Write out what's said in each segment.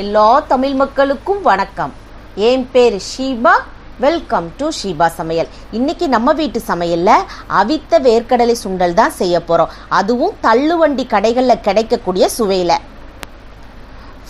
எல்லா தமிழ் மக்களுக்கும் வணக்கம். என் பேர் ஷீபா. வெல்கம் டு ஷீபா சமையல். இன்னைக்கு நம்ம வீட்டு சமையலில் அவித்த வேர்க்கடலை சுண்டல் தான் செய்ய போகிறோம் அதுவும் தள்ளுவண்டி கடைகளில் கிடைக்கக்கூடிய சுவையில்.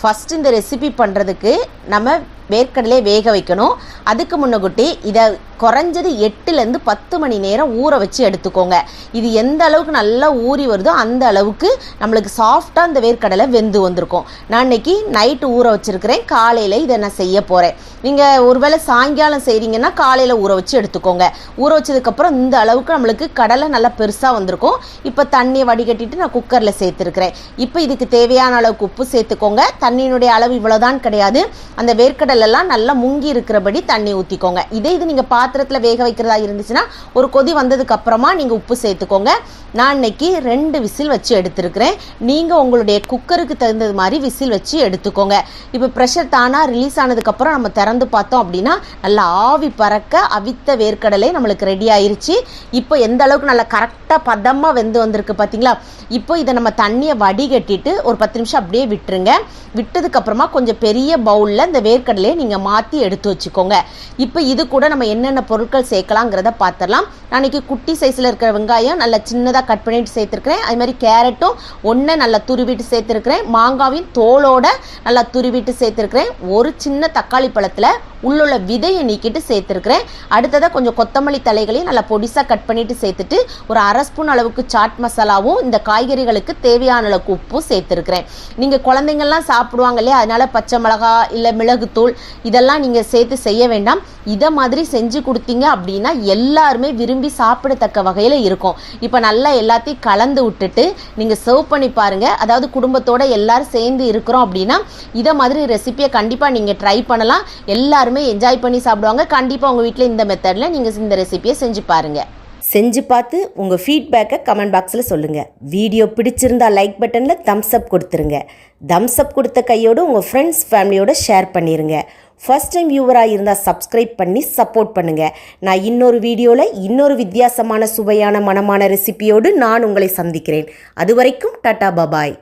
ஃபஸ்ட் இந்த ரெசிபி பண்ணுறதுக்கு நம்ம வேர்க்கடலையை வேக வைக்கணும். அதுக்கு முன்னகுட்டி இதை குறைஞ்சது எட்டுலேருந்து பத்து மணி நேரம் ஊற வச்சு எடுத்துக்கோங்க. இது எந்த அளவுக்கு நல்லா ஊறி வருதோ அந்த அளவுக்கு நம்மளுக்கு சாஃப்டாக இந்த வேர்க்கடலை வெந்து வந்திருக்கும். நான் இன்னைக்கு நைட்டு ஊற வச்சுருக்கிறேன். காலையில் இதை நான் செய்ய போகிறேன் நீங்கள் ஒருவேளை சாயங்காலம் செய்கிறீங்கன்னா காலையில் ஊற வச்சு எடுத்துக்கோங்க. ஊற வச்சதுக்கப்புறம் இந்த அளவுக்கு நம்மளுக்கு கடலை நல்லா பெருசாக வந்திருக்கும். இப்போ தண்ணியை வடிகட்டிட்டு நான் குக்கரில் சேர்த்துருக்கிறேன். இப்போ இதுக்கு தேவையான அளவுக்கு உப்பு சேர்த்துக்கோங்க. தண்ணியினுடைய அளவு இவ்வளோதான் கிடையாது. அந்த வேர்க்கடலெல்லாம் நல்லா முங்கி இருக்கிறபடி தண்ணி ஊற்றிக்கோங்க இதே இது நீங்கள் பாத்திரத்தில் வேக வைக்கிறதா இருந்துச்சுன்னா ஒரு கொதி வந்ததுக்கு அப்புறமா நீங்கள் உப்பு சேர்த்துக்கோங்க. நான் இன்னைக்கு ரெண்டு விசில் வச்சு எடுத்திருக்கிறேன். நீங்கள் உங்களுடைய குக்கருக்கு தகுந்தது மாதிரி விசில் வச்சு எடுத்துக்கோங்க. இப்போ ப்ரெஷர் தானாக ரிலீஸ் ஆனதுக்கப்புறம் நம்ம திறந்து பார்த்தோம் அப்படின்னா நல்லா ஆவி பறக்க அவித்த வேர்க்கடலை நம்மளுக்கு ரெடி ஆயிருச்சு. இப்போ எந்த அளவுக்கு நல்லா கரெக்டாக பதமாக வெந்து வந்திருக்கு பார்த்தீங்களா இப்போ இதை நம்ம தண்ணியை வடிகட்டிட்டு ஒரு பத்து நிமிஷம் அப்படியே விட்டுருங்க. விட்டதுக்கப்புறமா கொஞ்சம் பெரிய பவுலில் இந்த வேர்க்கடலையை நீங்கள் மாற்றி எடுத்து வச்சுக்கோங்க. இப்போ இது கூட நம்ம என்னென்ன பொருட்கள் சேர்க்கலாங்கிறத பார்த்துடலாம் நான் குட்டி சைஸில் இருக்கிற வெங்காயம் நல்லா சின்னதாக கட் பண்ணிட்டு சேர்த்துருக்கிறேன். அது மாதிரி கேரட்டும் ஒன்றை நல்லா துருவிட்டு சேர்த்துருக்கிறேன். மாங்காவையும் தோலோட நல்லா துருவிட்டு சேர்த்துருக்கிறேன். ஒரு சின்ன தக்காளி பழத்தில் உள்ளுள்ள விதையை நீக்கிட்டு சேர்த்துருக்குறேன். அடுத்ததாக கொஞ்சம் கொத்தமல்லி தலைகளையும் நல்லா பொடிசாக கட் பண்ணிட்டு சேர்த்துட்டு ஒரு அரை ஸ்பூன் அளவுக்கு சாட் மசாலாவும் இந்த காய்கறிகளுக்கு தேவையான அளவுக்கு உப்பும் சேர்த்துருக்குறேன். நீங்கள் குழந்தைங்கள்லாம் சாப்பிடுவாங்க இல்லையா? அதனால பச்சை மிளகா இல்லை மிளகுத்தூள் இதெல்லாம் நீங்கள் சேர்த்து செய்ய வேண்டாம். இதை மாதிரி செஞ்சு கொடுத்தீங்க அப்படின்னா எல்லாருமே விரும்பி சாப்பிடத்தக்க வகையில் இருக்கும். இப்போ நல்லா எல்லாத்தையும் கலந்து விட்டுட்டு நீங்கள் சர்வ் பண்ணி பாருங்கள் அதாவது குடும்பத்தோடு எல்லாரும் சேர்ந்து இருக்கிறோம் அப்படின்னா இதை மாதிரி ரெசிபியை கண்டிப்பாக நீங்கள் ட்ரை பண்ணலாம். எல்லாருமே என்ஜாய் பண்ணி சாப்பிடுவாங்க. கண்டிப்பாக உங்கள் வீட்டில் இந்த மெத்தடில் நீங்கள் இந்த ரெசிபியை செஞ்சு பாருங்கள் செஞ்சு பார்த்து உங்கள் ஃபீட்பேக்கை கமெண்ட் பாக்ஸில் சொல்லுங்கள் வீடியோ பிடிச்சிருந்தா லைக் பட்டனில் தம்ஸ் அப் கொடுத்துருங்க. தம்ஸ் அப் கொடுத்த கையோடு உங்கள் ஃப்ரெண்ட்ஸ் ஃபேமிலியோட ஷேர் பண்ணிடுங்க ஃபர்ஸ்ட் டைம் வியூவராக இருந்தால் சப்ஸ்கிரைப் பண்ணி சப்போர்ட் பண்ணுங்கள் நான் இன்னொரு வீடியோவில் இன்னொரு வித்தியாசமான சுவையான மனமான ரெசிபியோடு நான் உங்களை சந்திக்கிறேன். அது வரைக்கும் டாட்டா பபாய்